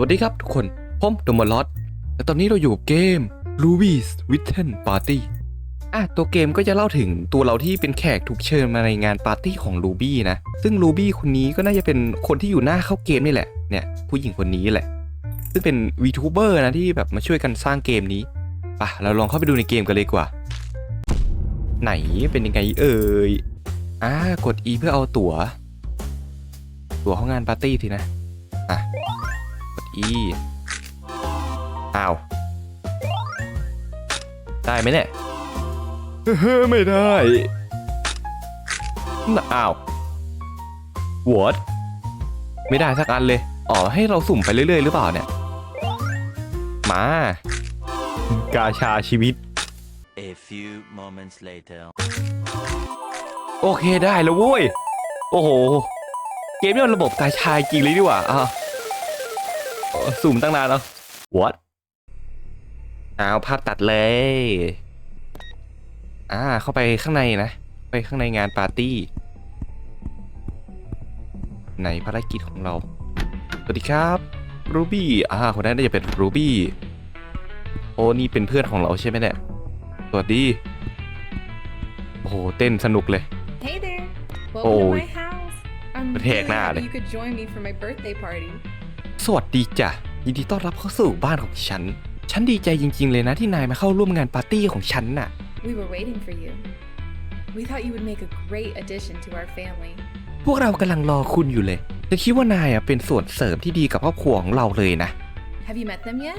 วัสดีครับทุกคน ผมโดมอลอสและตอนนี้เราอยู่เกม Ruby's Witten Party อะตัวเกมก็จะเล่าถึงตัวเราที่เป็นแขกถูกเชิญมาในงานปาร์ตี้ของ Ruby นะ ซึ่ง Ruby คนนี้ก็น่าจะเป็นคนที่อยู่หน้าเข้าเกมนี่แหละ เนี่ย ผู้หญิงคนนี้แหละ ซึ่งเป็น VTuber นะที่แบบมาช่วยกันสร้างเกมนี้ป่ะเราลองเข้าไปดูในเกมกันเลยกว่า ไหนเป็นยังไงเอ่ยอ่ากด E เพื่อเอาตั๋ว ตั๋วเข้างานปาร์ตี้ทีนะ อะ E อ้าว ได้ไหมเนี่ยเฮ้ไม่ได้น่ะอ้าว what ไม่ได้สักอันเลย อ๋อ ให้เราสุ่มไปเรื่อย ๆ หรือเปล่าเนี่ย มา กาชาชีวิต A few moments later. โอเคได้แล้วเว้ย โอ้โห เกมนี้มันระบบกาชาจริงเลยดีกว่าอะเออ สุ่มตั้งนานแล้ว what เอาภาพตัดเลย อ่า เข้าไปข้างในนะ ไปข้างในงานปาร์ตี้ ในภารกิจของเรา สวัสดีครับรูบี้อ่า คนนั้นน่าจะเป็นรูบี้ โอ้นี่เป็นเพื่อนของเราใช่ไหมเนี่ย สวัสดี โอ้โห เต้นสนุกเลย Hey there. Welcome Oh. to my house. I'm But really heck, nah, happy they- you could join me for my birthday party. สวัสดีจ้ะยินดีต้อนรับเข้าสู่บ้านของฉัน ฉันดีใจจริง ๆ เลยนะที่นายมาเข้าร่วมงานปาร์ตี้ของฉันน่ะ We were waiting for you. We thought you would make a great addition to our family. พวกเรากำลังรอคุณอยู่เลยฉันคิดว่านายอะเป็นส่วนเสริมที่ดีกับครอบครัวของเราเลยนะ Have you met them yet?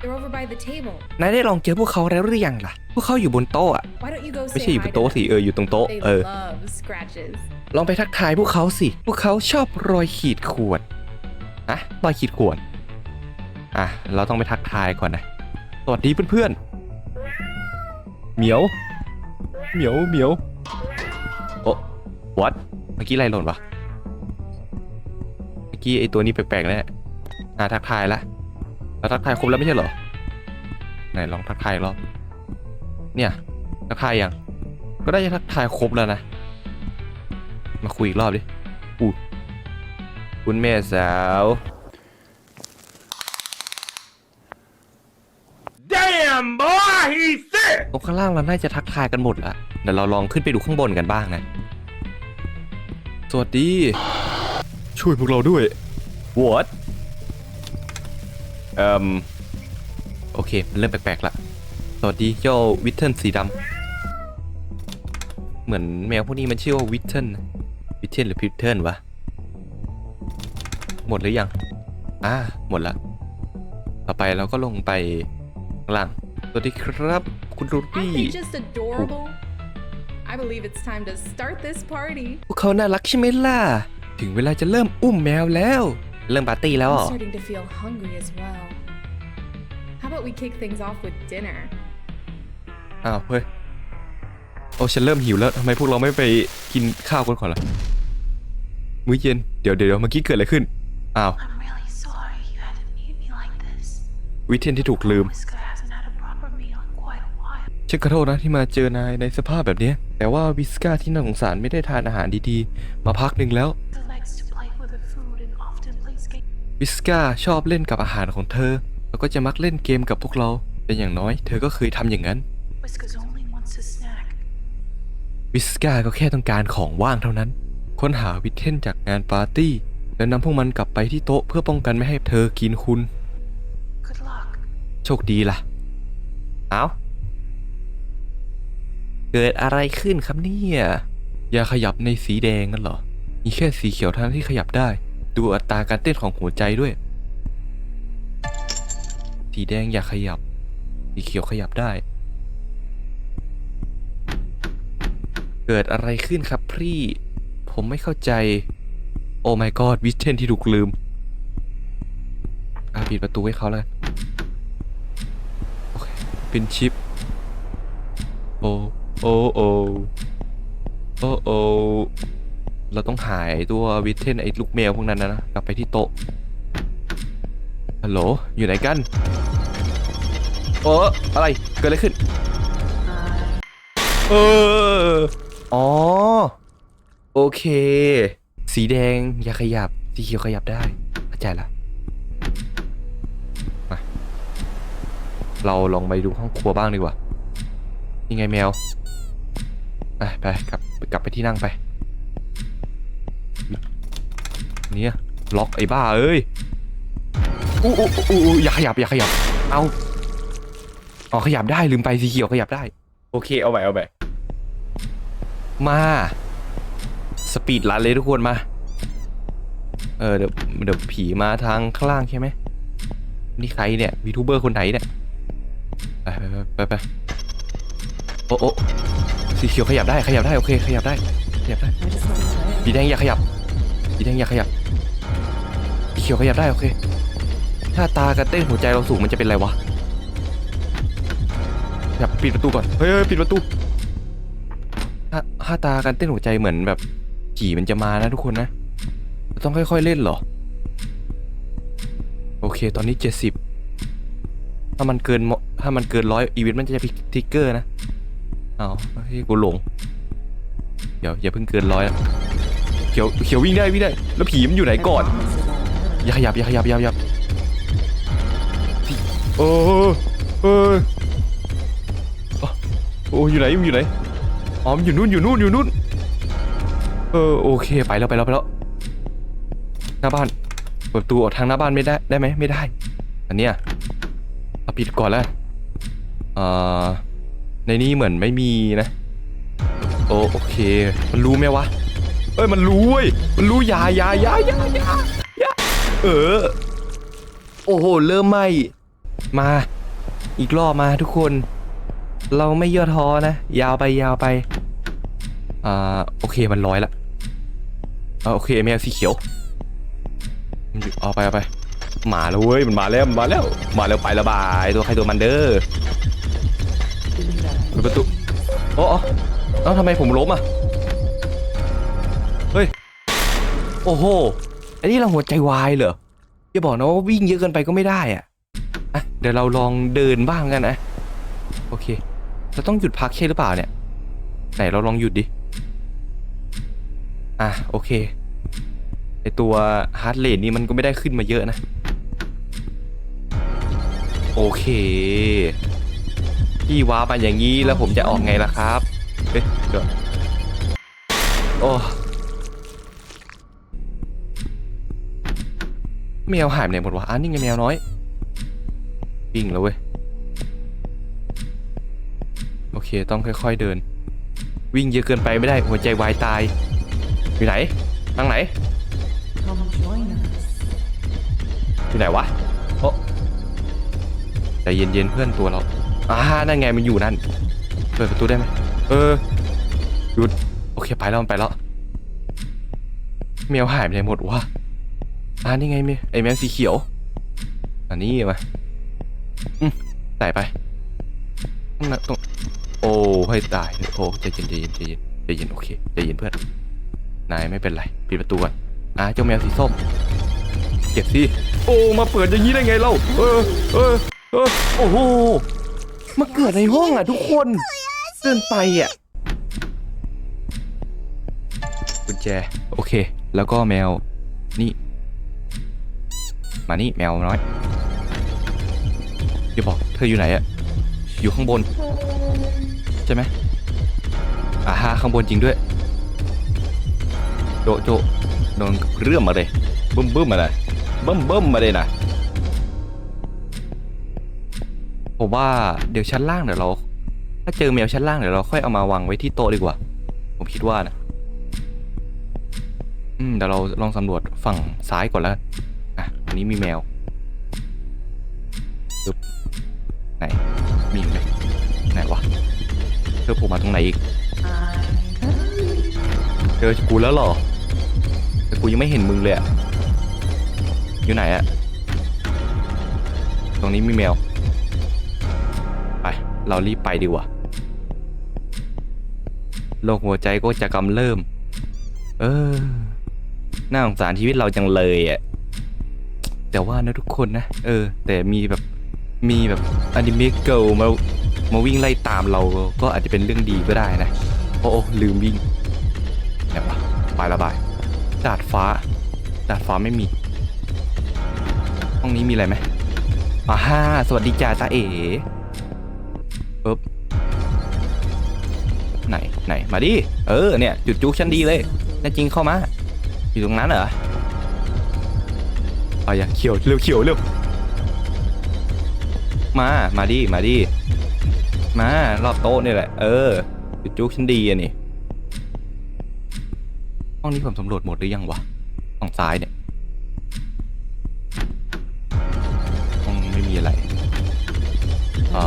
They're over by the table. นายได้ลองเจอพวกเขาแล้วหรือยังล่ะ พวกเขาอยู่บนโต๊ะอะ Why don't you go ไม่ say ใช่อยู่บ hi น to โต๊ะ them? สิเอออยู่ตรงโต๊ะ They เออ love scratches. ลองไปทักทายพวกเขาสิ พวกเขาชอบรอยขีดข่วน อะรอยขีดข่วน อะ เราต้องไปทักทายก่อนนะ สวัสดีเพื่อนๆ เหมียว เหมียว เหมียว โอ้วัดเมื่อกี้อะไรหล่นวะ เมื่อกี้ไอตัวนี้แปลกๆแล้วเนี่ยอะทักทายละเราทักทายครบแล้วไม่ใช่เหรอ ไหนลองทักทายรอบ เนี่ย ทักทายยัง ก็ได้จะทักทายครบแล้วนะ มาคุยอีกรอบดิอู้ คุณแม่สาว Damn, boy, he's sick! ตรงข้างล่างเราน่าจะทักทายกันหมดละเดี๋ยวเราลองขึ้นไปดูข้างบนกันบ้างนะ สวัสดี ช่วยพวกเราด้วย What เอ่มโอเค มันเริ่มแปลกๆละ สวัสดีเจ้าวิทเทิลสีดำ เหมือนแมวพวกนี้มันชื่อว่าวิทเทิลวิทเทิลหรือพิทเทิลวะห มดหรือยัง อ่า หมดละ ต่อไปเราก็ลงไปข้างล่าง สวัสดีครับ คุณรู Aren't บี้ they just adorable? I believe it's time to start this party. พวกเขาน่ารักใช่ไหมล่ะ ถึงเวลาจะเริ่มอุ้มแมวแล้ว เริ่มปาร์ตี้แล้ว I'm เหรอ starting to feel hungry as well. How about we kick things off with dinner? อ้าวเฮ้ย โอ้ฉันเริ่มหิวแล้วทำไมพวกเราไม่ไปกินข้าวกันก่อนล่ะ มื้อเย็น เดี๋ยวเดี๋ยวเดี๋ยวเมื่อกี้เกิดอะไรขึ้น อ้าว I'm really sorry you had to meet me like this. วิเทนที่ถูกลืม Whisker hasn't had a proper meal in quite a while. ฉันขอโทษนะที่มาเจอนายในสภาพแบบเนี้ยแต่ว่าวิสก้าที่น่าสงสารไม่ได้ทานอาหารดีๆ มาพักหนึ่งแล้ว He likes to play with the food and often plays games. วิสก้าชอบเล่นกับอาหารของเธอ แล้วก็จะมักเล่นเกมกับพวกเรา เป็นอย่างน้อย เธอก็เคยทำอย่างนั้น Whiskers only wants a snack. วิสก้าก็แค่ต้องการของว่างเท่านั้น ค้นหาวิทเทนจากงานปาร์ตี้ แล้วนำพวกมันกลับไปที่โต๊ะเพื่อป้องกันไม่ให้เธอกินคุณ Good luck. โชคดีล่ะ เอาเกิดอะไรขึ้นครับเนี่ยอย่าขยับในสีแดงนั่นเหรอ มีแค่สีเขียวเท่านั้นที่ขยับได้ ดูอัตราการเต้นของหัวใจด้วย สีแดงอย่าขยับ สีเขียวขยับได้ เกิดอะไรขึ้นครับพี่ ผมไม่เข้าใจ โอ้ my god วิเทนที่ถูกลืมอปิดประตูให้เขาเลยโอเค เป็นชิป โอ้ โอ้ โอ้ โอ้โอ้เราต้องหายตัววิเทนไอ้ลูกแมวพวกนั้นนะนะ กลับไปที่โต๊ะ ฮัลโหล อยู่ไหนกันโอ้อะไร เกิดอะไรขึ้น เออ อ๋อ โอเค สีแดงอย่าขยับ สีเขียวขยับได้เข้าใจละมาเราลองไปดูห้องครัวบ้างดีกว่ายังไงแมวไปไปกลับกลับไปที่นั่งไป เนี่ยล็อกไอ้บ้าเอ้ยอู้อู้อู้อย่าขยับอย่าขยับ เอาอ๋อขยับได้ลืมไปสีเขียวขยับได้ โอเคเอาไปเอาไปมา สปีดรันเลยทุกคนมา เออเดี๋ยวเดี๋ยวผีมาทางข้างล่างใช่ไหมนี่ใครเนี่ยวีทูเบอร์คนไหนเนี่ยไปไปไปไปโอ้โอ้สีเขียวขยับได้ขยับได้โอเคขยับได้ขยับได้สีแดงอย่าขยับสีแดงอย่าขยับสีเขียวขยับได้โอเคถ้าตากระเต้นหัวใจเราสูงมันจะเป็นไรวะขยับปิดประตูก่อนเฮ้ยเฮ้ยปิดประตูถ้าถ้าตากันเต้นหัวใจเหมือนแบบ ผีมันจะมานะทุกคนนะ ต้องค่อยๆเล่นเหรอ โอเค ตอนนี้เจ็ดสิบถ้ามันเกินมถ้ามันเกินร้อยอีเวนต์มันจะพิกทิกเกอร์นะ เอาเฮ้ยกูหลง เดี๋ยวอย่าเพิ่งเกินร้อยเขียวเขียววิ่งได้วิ่งได้ แล้วผีมันอยู่ไหนก่อน อย่าขยับอย่าขยับอย่าขยับโอ้เออโอ้อยู่ไหนอยู่ไหนอ๋อมอยู่นู่นอยู่นู่นอยู่นู่น เออโอเคไปแล้วไปแล้วไปแล้วหน้าบ้านเปิดประตูออกทางหน้าบ้านไม่ได้ได้ไหมไม่ได้ อันเนี้ยเอาปิดก่อนแล้วเอ่อในนี้เหมือนไม่มีนะโอโอเค มันรู้ไหมวะเอ้ยมันรู้เว้ยมันรู้ยายายายายายาเออโอ้โหเริ่มไหมมา อีกรอบมาทุกคน เราไม่ย่อท้อนะ ยาวไปยาวไปอ่าโอเคมันร้อยละ อ่าโอเคแมวสีเขียวมันอยู่เอาไปเอาไปมาแล้วเว้ยมันมาแล้วมันมาแล้วมาแล้วไปและบายตัวใครตัวมันเด้อเปิดประตูโอ้อ๋อเอ้าทำไมผมล้มอะเฮ้ยโอ้โหอันนี้เราหัวใจวายเหรออย่าบอกนะว่าวิ่งเยอะเกินไปก็ไม่ได้อะอะเดี๋ยวเราลองเดินบ้างกันนะโอเคเราต้องหยุดพักใช่หรือเปล่าเนี่ยไหนเราลองหยุดดิ อะโอเคไอตัวฮาร์ดเรทนี่มันก็ไม่ได้ขึ้นมาเยอะนะ โอเคพี่ว้ามาอย่างนี้แล้วผมจะออกไงล่ะครับเอ๊ะเดี๋ยวโอ้แมวหายไปไหนหมดวะอันนี้ไงแมวน้อยวิ่งแล้วเว้ยโอเคต้องค่อยๆเดิน วิ่งเยอะเกินไปไม่ได้หัวใจวายตาย อยู่ไหนทางไหนอยู่ไหนวะโอ้ใจเย็นๆเพื่อนตัวเราอ่านั่นไงมันอยู่นั่นเปิดประตูได้ไหมเออหยุดโอเคไปแล้วมันไปแล้วแมวหายไปไหนหมดวะอ่านี่ไงแมวไอแมวสีเขียวอันนี้มาอืมใส่ไปนั่นตรงโอ้ให้ตายโอ้ใจเย็นใจเย็นใจเย็นใจเย็นโอเคใจเย็นเพื่อน นายไม่เป็นไรปิดประตูก่อนอ่าเจ้าแมวสีส้มเก็บสิโอ้มาเปิดอย่างนี้ได้ไงเล่าเออเออเออโอ้โหมาเกิดในห้องอะทุกคนเกินไปอะกุญแจโอเค แล้วก็แมวนี่ มานี่แมวน้อยอย่าบอกเธออยู่ไหนอะอยู่ข้างบน ใช่ไหมอ่าฮะข้างบนจริงด้วย โจโจโดนเรื่องมาเลยบึ้มบึ้มมาเลยบึ้มบึ้มมาเลยนะผมว่าเดี๋ยวชั้นล่างเดี๋ยวเรา ถ้าเจอแมวชั้นล่างเดี๋ยวเราค่อยเอามาวางไว้ที่โต๊ะดีกว่า ผมคิดว่านะอืมเดี๋ยวเราลองสำรวจฝั่งซ้ายก่อนแล้วอะอันนี้มีแมวปึ๊บไหนมีไหมไหนวะเธอผล่มาตรงไหนอีกเจอกูแล้วหรอ กูยังไม่เห็นมึงเลยอะอยู่ไหนอะตรงนี้มีแมว ไป เรารีบไปดีกว่าโรคหัวใจก็จะกำเริ่ม เออ น่าสงสารชีวิตเราจังเลยอะแต่ว่านะทุกคนนะ เออ แต่มีแบบ มีแบบอนิเมะเกิลมามาวิ่งไล่ตามเราก็อาจจะเป็นเรื่องดีก็ได้นะ โอ้โอ้ลืมวิ่งไหนวะไประบาย ดาดฟ้า ดาดฟ้าไม่มี ห้องนี้มีอะไรไหมอ่าฮ่าสวัสดีจ่าตาเอ๋ปึ๊บไหนไหนมาดิ เออเนี่ย จุดจุกฉันดีเลยน่จริงเข้ามา อยู่ตรงนั้นเหรอเอาอย่าเขียวเร็วเขียวเร็วมา มาดิ มาดิ มารอบโต๊ะนี่แหละ เออ จุดจุกฉันดีอะนี่ ห้องนี้ผมสำรวจหมดหรือยังวะห้องซ้ายเนี่ยห้องไม่มีอะไรอ่า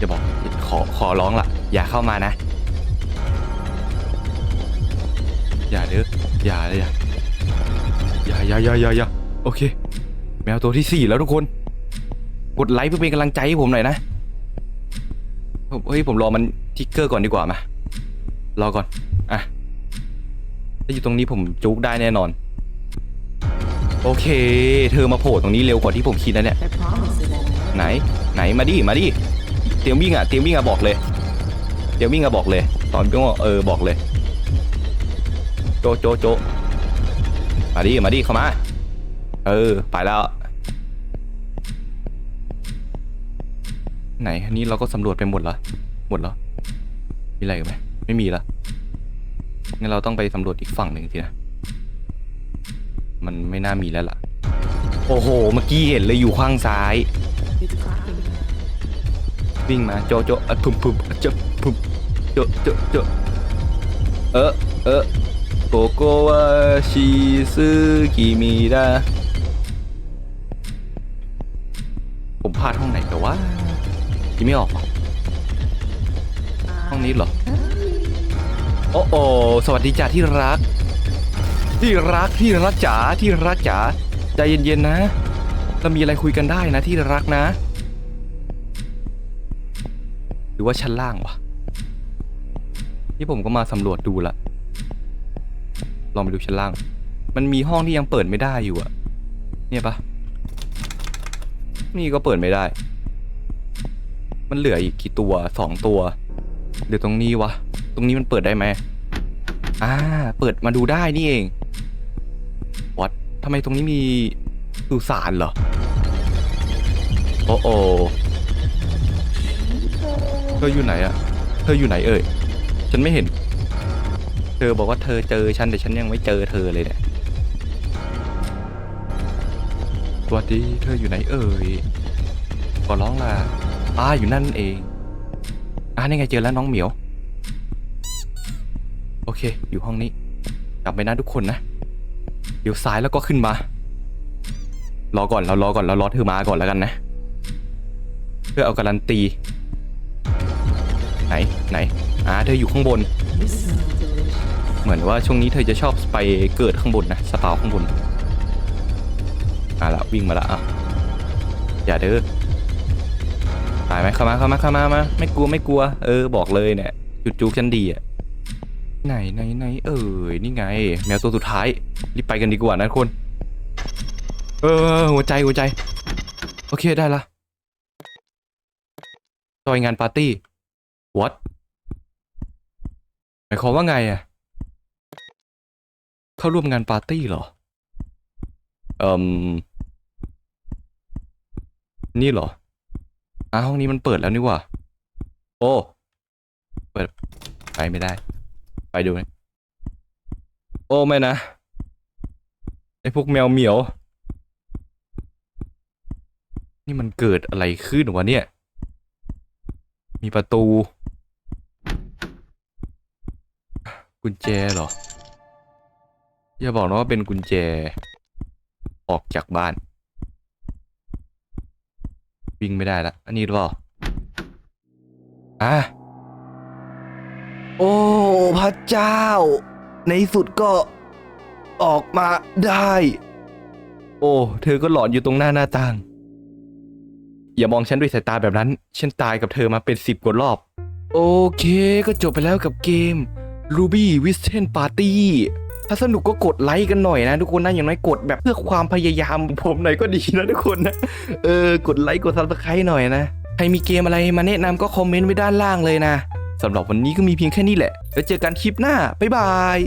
จะบอกขอขอร้องล่ะ อย่าเข้ามานะ อย่าเด้ออย่าเลยอย่าอย่าอย่าอย่าอย่าอย่าโอเค แมวตัวที่สี่แล้วทุกคน กดไลค์เพื่อเป็นกำลังใจให้ผมหน่อยนะเฮ้ยผมรอมันทิกเกอร์ก่อนดีกว่ามา รอก่อน อะ ถ้าอยู่ตรงนี้ผมจุกได้แน่นอน โอเค เธอมาโผล่ตรงนี้เร็วกว่าที่ผมคิดแล้วเนี่ย ไหน ไหน มาดิ มาดิ เตรียมวิ่งอะ เตรียมวิ่งอะบอกเลย เตรียมวิ่งอะบอกเลย ตอนวิ่งอะเออบอกเลย โจโจโจมาดิ มาดิ เข้ามา เออ ไปแล้ว ไหน อันนี้เราก็สำรวจไปหมดแล้วหมดแล้วมีอะไรไหม ไม่มีละงั้นเราต้องไปสำรวจอีกฝั่งหนึ่งทีนะ มันไม่น่ามีแล้วล่ะ โอ้โห เมื่อกี้เห็นเลยอยู่ข้างซ้าย วิ่งมาโจโจอะพุ่มพุ่มอะจาพุ่มโจโจโจเออเออโกโกวาชิซึกิมิดาผมพลาดห้องไหนแต่ว่าคิดไม่ออกห้องนี้เหรอ โอ้โอสวัสดีจ้าที่รัก ที่รักที่รักจ๋าที่รักจ๋าใจเย็นๆนะเรามีอะไรคุยกันได้นะที่รักนะ หรือว่าชั้นล่างวะนี่ผมก็มาสำรวจดูละลองไปดูชั้นล่าง มันมีห้องที่ยังเปิดไม่ได้อยู่อะเนี่ยปะนี่ก็เปิดไม่ได้ มันเหลืออีกกี่ตัวสองตัวเหลือตรงนี้วะ ตรงนี้มันเปิดได้ไหมอ่า เปิดมาดูได้นี่เองวัดทำไมตรงนี้มีสุสานเหรอ โอ้โอเธออยู่ไหนอะเธออยู่ไหนเอ่ย ฉันไม่เห็น เธอบอกว่าเธอเจอฉันแต่ฉันยังไม่เจอเธอเลยเนี่ยสวัสดีเธออยู่ไหนเอ่ยขอร้องล่ะอ่าอยู่นั่นเองอ่านี่ไงเจอแล้วน้องเหมียว อเคอยู่ห้องนี้ กลับไปนะทุกคนนะเดี๋ยวซ้ายแล้วก็ขึ้นมา รอก่อนเรารอก่อนเรารอเธอมาก่อนแล้วกันนะ เพื่อเอาการันตี ไหนไหนอ่าเธออยู่ข้างบน เหมือนว่าช่วงนี้เธอจะชอบไปเกิดข้างบนนะสปาวข้างบนอ่าละวิ่งมาละอะอย่าเด้อตายไหมเข้ามาเข้ามาเข้ามามาไม่กลัวไม่กลัว เออบอกเลยเนี่ยจุดจุกฉันดีอะ ไหนไหนไหนเอ่ยนี่ไง แมวตัวสุดท้ายรีบไปกันดีกว่านะคนเออหัวใจหัวใจ โอเคได้ละจอยงานปาร์ตี้ what หมายความว่าไงอะเข้าร่วมงานปาร์ตี้เหรอเอ่มนี่เหรออ่าห้องนี้มันเปิดแล้วนี่ว่า โอ้ เปิดไปไม่ได้ ไปดูไหมโอ้ไม่นะไอพวกแมวเหมียว นี่มันเกิดอะไรขึ้นวะเนี่ย มีประตู กุญแจเหรอ อย่าบอกนะว่าเป็นกุญแจ ออกจากบ้าน วิ่งไม่ได้ละ อันนี้หรือเปล่าอะ โอ้พระเจ้า ในสุดก็ออกมาได้ โอ้ เธอก็หลอนอยู่ตรงหน้าหน้าต่าง อย่ามองฉันด้วยสายตาแบบนั้น ฉันตายกับเธอมาเป็นสิบกว่ารอบ โอเคก็จบไปแล้วกับเกม Ruby w i s t e n Party ถ้าสนุกก็กดไลค์กันหน่อยนะทุกคนนะอย่างน้อยกดแบบเพื่อความพยายามผมหน่อยก็ดีนะทุกคนนะเออกดไลค์กด subscribe หน่อยนะ ใครมีเกมอะไรมาแนะนำก็คอมเมนต์ไว้ด้านล่างเลยนะ สำหรับวันนี้ก็มีเพียงแค่นี้แหละ แล้วเจอกันคลิปหน้า บ๊ายบาย